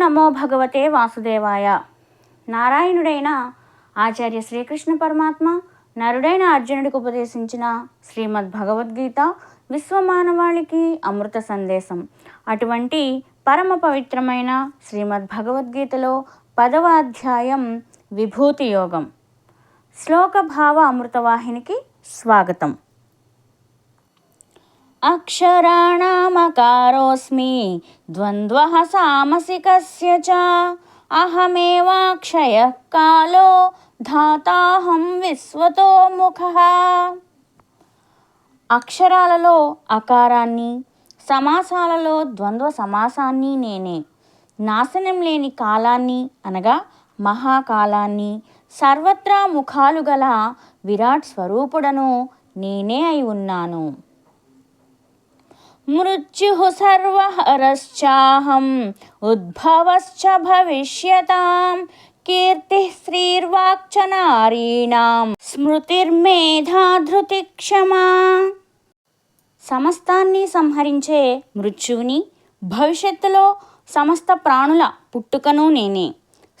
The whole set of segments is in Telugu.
నమో భగవతే వాసుదేవాయ. నారాయణుడైన ఆచార్య శ్రీకృష్ణ పరమాత్మ నరుడైన అర్జునుడికి ఉపదేశించిన శ్రీమద్ భగవద్గీత విశ్వమానవాళికి అమృత సందేశం. అటువంటి పరమ పవిత్రమైన శ్రీమద్ భగవద్గీతలో పదవ అధ్యాయం విభూతి యోగం. శ్లోక భావ అమృతవాహినికి స్వాగతం. అక్షరాణమకారోస్మి ద్వంద్వ సామసికస్య చ అహమేవాక్షయ కాలో ధాతాహం విశ్వతో ముఖ అక్షరాలలో అకారాన్ని సమాసాలలో ద్వంద్వ సమాసాన్ని నేనే నాశనం లేని కాలాన్ని అనగా మహాకాలాన్ని సర్వత్రా ముఖాలు గల విరాట్ స్వరూపుడను నేనే అయి ఉన్నాను। మృత్యు సర్వహరశ్చాహం ఉద్భవశ్చ భవిష్యతాం కీర్తి శ్రీర్వాక్చ నారీణాం స్మృతిర్మేధా క్షమా సమస్తాన్ని సంహరించే మృత్యువుని భవిష్యత్తులో సమస్త ప్రాణుల పుట్టుకను నేనే.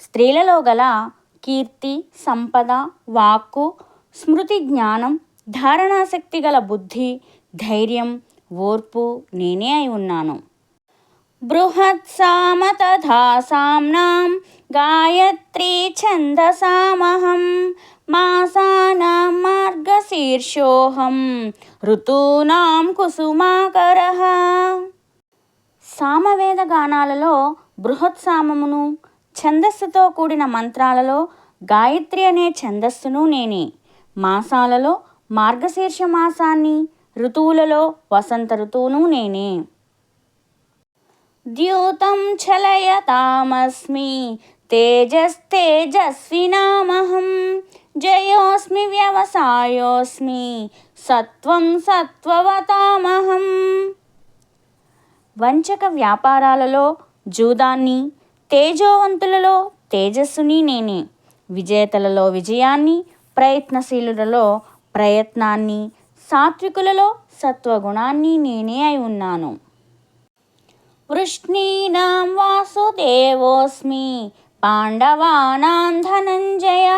స్త్రీలలో గల కీర్తి సంపద వాక్కు స్మృతి జ్ఞానం ధారణాశక్తి గల బుద్ధి ధైర్యం ఓర్పు నేనే అయి ఉన్నాను. బృహత్సామ తథా సామ్నాం గాయత్రీ ఛందసామహం మాసానాం మార్గశీర్షోహం ఋతూనాం కుసుమాకర. సామవేద గానాలలో బృహత్సామమును ఛందస్సుతో కూడిన మంత్రాలలో గాయత్రి అనే ఛందస్సును నేనే. మాసాలలో మార్గశీర్ష మాసాన్ని ఋతువులలో వసంత ఋతువును నేనే. ద్యూతం చలయతామస్మి తేజస్తేజస్వినామహం జయోస్మి వ్యవసాయోస్మి సత్వం సత్వవతామహం. వంచక వ్యాపారాలలో జూదాన్ని తేజోవంతులలో తేజస్సుని నేనే. విజేతలలో విజయాన్ని ప్రయత్నశీలులలో ప్రయత్నాన్ని సాత్వికులలో సత్వగుణాన్ని నేనే అయి ఉన్నాను. వృష్ణీనాం వాసుదేవోస్మి పాండవానాం ధనంజయ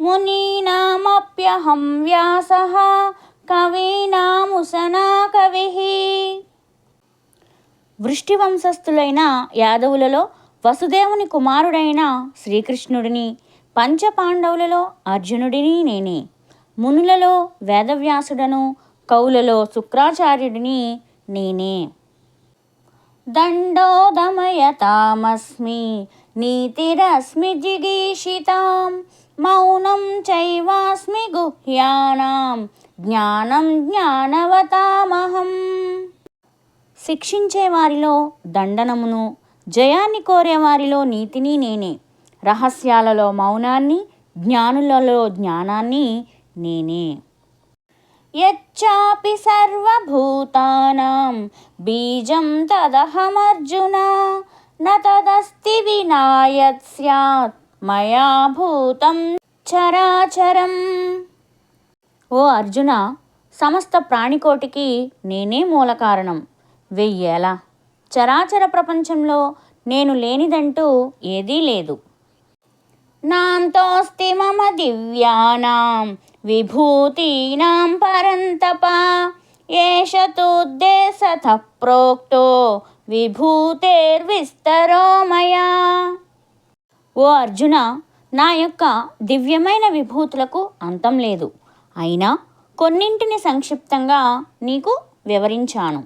మునీనామప్యహం వ్యాస కవీనాముసనా కవి వృష్టి వంశస్థులైన యాదవులలో వసుదేవుని కుమారుడైన శ్రీకృష్ణుడిని పంచపాండవులలో అర్జునుడిని నేనే. మునులలో వేదవ్యాసుడను కవులలో శుక్రాచార్యుడిని నేనే. దండోదమయతామస్మి నీతిరస్మి జిగీషితాం మౌనం చైవాస్మి గుహ్యానాం జ్ఞానం జ్ఞానవతామహం. శిక్షించే వారిలో దండనమును జయాన్ని కోరేవారిలో నీతిని నేనే. రహస్యాలలో మౌనాన్ని జ్ఞానులలో జ్ఞానాన్ని నేనే. యచ్చాపి సర్వభూతానాం బీజం తదహమర్జున న తదస్తి వినాయత్ స్యాత్ మయా భూతం చరాచరం. ఓ అర్జున సమస్త ప్రాణికోటికి నేనే మూల కారణం వెయ్యేలా? చరాచర ప్రపంచంలో నేను లేనిదంటూ ఏదీ లేదు. నాంతోస్తి మమ దివ్యానాం విభూతీనాం పరంతప ఏష తుద్దేశత ప్రోక్తో విభూతేర్విస్తరో మయా ఓ అర్జున నా యొక్క దివ్యమైన విభూతులకు అంతం లేదు. అయినా కొన్నింటిని సంక్షిప్తంగా నీకు వివరించాను.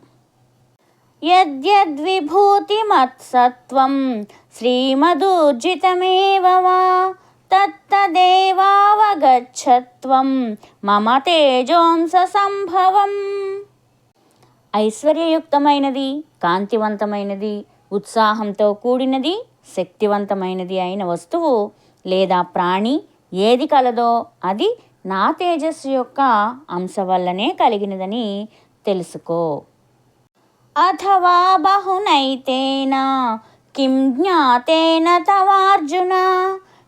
యద్యద్విభూతిమత్సత్వం శ్రీమదూర్జితమేవ వా గచ్చత్వం మమ తేజోంస సంభవం ఐశ్వర్యయుక్తమైనది కాంతివంతమైనది ఉత్సాహంతో కూడినది శక్తివంతమైనది అయిన వస్తువు లేదా ప్రాణి ఏది కలదో అది నా తేజస్సు యొక్క అంశ వల్లనే కలిగినదని తెలుసుకో. అథవా బహునైతేన కిం జ్ఞాతేన తవార్జున.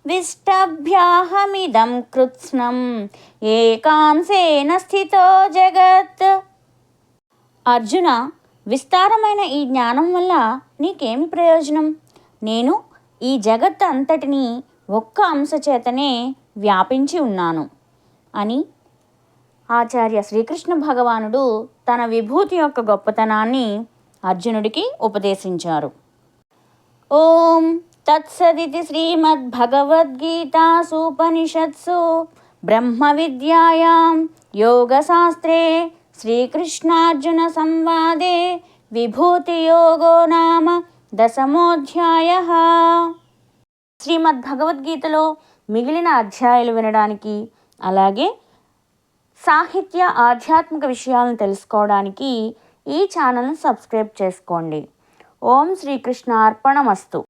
విష్టభ్యాహమిదం కృత్స్నం. ఏకాంశేన స్థితో జగత్. అర్జున విస్తారమైన ఈ జ్ఞానం వల్ల నీకేమి ప్రయోజనం? నేను ఈ జగత్ అంతటిని ఒక్క అంశ చేతనే వ్యాపించి ఉన్నాను అని ఆచార్య శ్రీకృష్ణ భగవానుడు తన విభూతి యొక్క గొప్పతనాన్ని అర్జునుడికి ఉపదేశించారు. ఓం తత్సదితి శ్రీమద్భగవద్గీతాసూపనిషత్సు బ్రహ్మ విద్యాయాం యోగశాస్త్రే శ్రీకృష్ణార్జున సంవాదే విభూతియోగో నామ దశమోధ్యాయ శ్రీమద్భగవద్గీతలో మిగిలిన అధ్యాయులు వినడానికి అలాగే సాహిత్య ఆధ్యాత్మిక విషయాలను తెలుసుకోవడానికి ఈ ఛానల్ను సబ్స్క్రైబ్ చేసుకోండి. ఓం శ్రీకృష్ణ అర్పణమస్తు